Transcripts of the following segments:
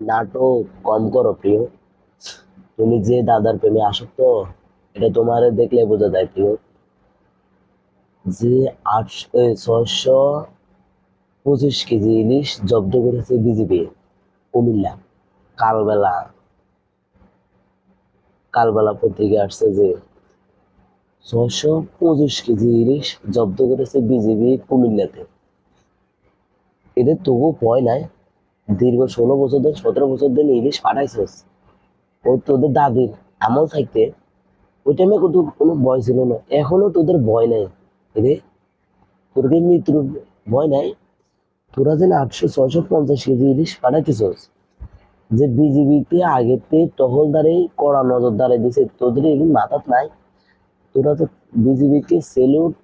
নাটক কম করো, প্রিয়। তুমি যে দাদার প্রেমে আসক্ত, এটা তোমার দেখলে বোঝা যায়, প্রিয়। যে আটশো ছয়শো পঁচিশ কেজি ইলিশ জব্দ করেছে বিজিবি কুমিল্লা, কালবেলা। কালবেলা পত্রিকা আসছে যে ছয়শো পঁচিশ কেজি ইলিশ জব্দ করেছে বিজিবি কুমিল্লাতে। এদের তবু ভয় নাই। দীর্ঘ ষোলো বছর ধরে, সতেরো বছর ধরে ইলিশ পাঠাইছিস ও তোদের দাদির আমল থাকতে। ওই টাইমে কিন্তু কোনো ভয় ছিল না। এখনও তোদের ভয় নাই। রে তোর কি মৃত্যুর ভয় নাই? তোরা যেন আটশো ছয়শো পঞ্চাশ কেজি ইলিশ পাঠাইতেছস যে বিজিবিতে আগেতে টহলদারে কড়া নজর নজরদারে দিছে, তোদের এগুলো মাথাত নাই? তোরা তো বিজিবিকে সেলুট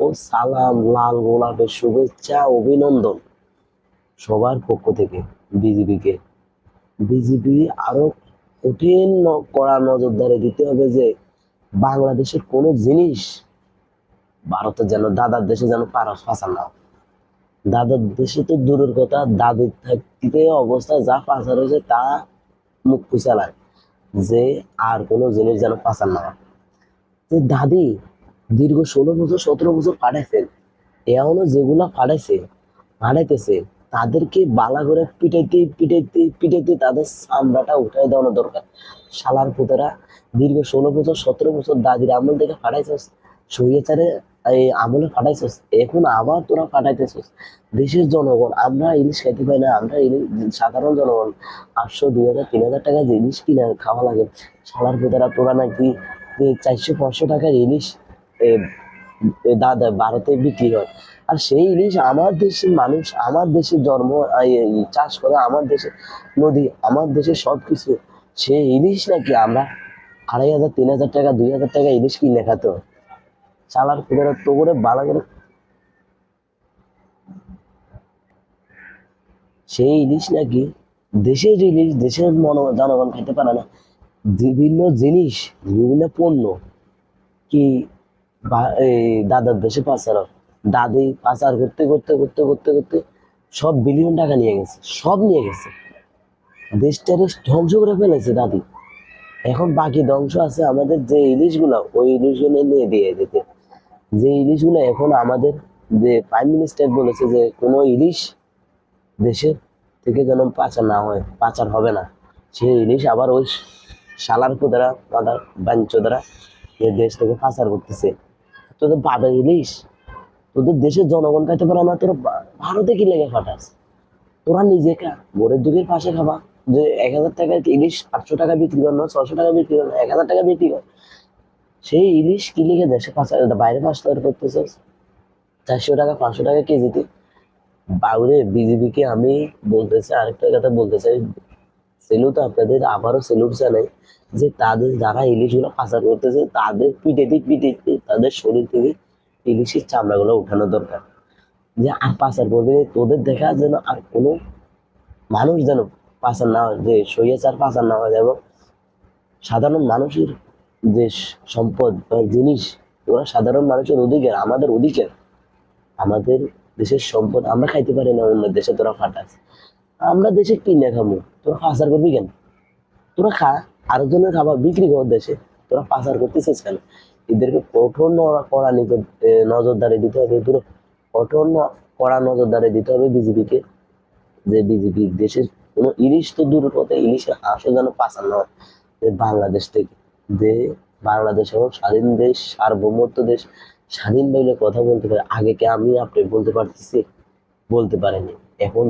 ও সালাম, লাল গোলাপের শুভেচ্ছা, অভিনন্দন। সবার পক্ষ থেকে বিজিবিকে বিজিবি আরও কঠিন কড়া নজরদারি দিতে হবে যে বাংলাদেশের কোনো জিনিস ভারতের যেন, দাদার দেশে যেন পারস ফাঁসা না। দাদার দেশে তো দূরের কথা, দাদির থাকতে অবস্থা যা পাচার হয়েছে তা মুখ ফুসালায় যে আর কোনো জিনিস যেন পাচার না যে দাদি দীর্ঘ ষোলো বছর, সতেরো বছর পাঠাইছেন এখনও যেগুলা পাঠাইছে পাঠাইতেছে তাদেরকে বালা করে পিটাইতে পিটাইতে পিটাইতে তাদের চামড়াটা উঠাই দেওয়ানো দরকার। শালার পুতেরা দীর্ঘ ষোলো বছর, সতেরো বছর দাদির আমল থেকে ফাটাইছস সহিয়াচারে এই আমলে ফাটাইছস, এখন আবার তোরা ফাটাইতেছস। দেশের জনগণ, আমরা ইলিশ খাইতে পাই না, আমরা ইলিশ সাধারণ জনগণ, আটশো, দুই হাজার, তিন হাজার টাকা ইলিশ কিনে খাওয়া লাগে। শালার পুতেরা তোরা নাকি চারশো, পাঁচশো টাকার ইলিশ দাদা ভারতে বিক্রি হয়। আর সেই ইলিশ আমার দেশের মানুষ, আমার দেশে জন্ম চাষ করে আমার দেশে নদী, আমার দেশে সব কিছু সেই ইলিশ নাকি আমরা আড়াই হাজার, তিন হাজার টাকা, দুই হাজার টাকা ইলিশ কিনে খাতো চালার ফুলের তো করে বালা করে সেই ইলিশ নাকি দেশের ইলিশ, দেশের মন, জনগণ খেতে পারে না। বিভিন্ন জিনিস, বিভিন্ন পণ্য কি দাদার দেশে পাচার। দাদি পাচার করতে করতে করতে করতে করতে সব বিলিয়ন টাকা নিয়ে গেছে, সব নিয়ে গেছে। দেশটারে ধ্বংস করে ফেলেছে দাদি। এখন বাকি ধ্বংস আছে আমাদের যে ইলিশগুলো, ওই ইলিশগুলো নিয়ে দিয়ে দিতে। যে ইলিশগুলো এখন আমাদের যে প্রাইম মিনিস্টার বলেছে যে কোনো ইলিশ দেশের থেকে যেন পাচার না হয়, পাচার হবে না। সেই ইলিশ আবার ওই শালার মাদার বাঞ্চ দ্বারা দেশ থেকে পাচার করতেছে। তোদের বাবা ইলিশ তোদের দেশের জনগণ খাইতে পারে না, তোরা ভারতে কি লেগে ফাটাস তোরা নিজে খা গরিব দুঃখের পাশে খাবা। যে এক হাজার টাকার ইলিশ আটশো টাকা বিক্রি কর, না ছশো টাকা বিক্রি কর, এক হাজার টাকা বিক্রি কর। সেই ইলিশ কি লিখে দেশে পাচার বাইরে পাচার করতেছিস? চারশো টাকা, পাঁচশো টাকা কেজিতে। বাউরে বিজেপিকে আমি বলতে চাই, আরেকটা কথা বলতে চাই। সেলুট আপনাদের আবারও সেলুট জানাই যে তাদের যারা ইলিশগুলো পাচার করতেছে, তাদের পিঠেতে পিঠেতে তাদের শরীর থেকে ইলিশের চামড়াগুলো উঠানো দরকার। যে আর পাচার করবে তোদের দেখা যেন আর কোনো মানুষ যেন পাচার না হয়, যে সৈয়াচার পাচার না হয় এবং সাধারণ মানুষের যে সম্পদ বা জিনিস, ওরা সাধারণ মানুষের অধিকার, আমাদের অধিকার। আমাদের দেশের সম্পদ আমরা খাইতে পারি না, অন্য দেশে তোরা ফাটাস। আমরা দেশে কিনে খাব তোরা পাচার করবি কেন? তোরা খা, আরেকজনের খাবার বিক্রি কর দেশে। তোরা পাচার করতেছিস কেন? এদেরকে কঠোর কড়া নজরদারি দিতে হবে। পুরো কঠোর কড়া নজরদারি দিতে হবে বিজেপিকে। যে বিজেপি দেশের কোনো ইলিশ তো দূর কথা ইলিশের হাঁসও যেন পাচার না যে বাংলাদেশ থেকে, যে বাংলাদেশ এবং স্বাধীন দেশ, সার্বভৌমত্ব দেশ, স্বাধীন স্বাধীনভাবে কথা বলতে পারে। আগে কি আমি আপনি বলতে পারতেছি? বলতে পারেনি। এখন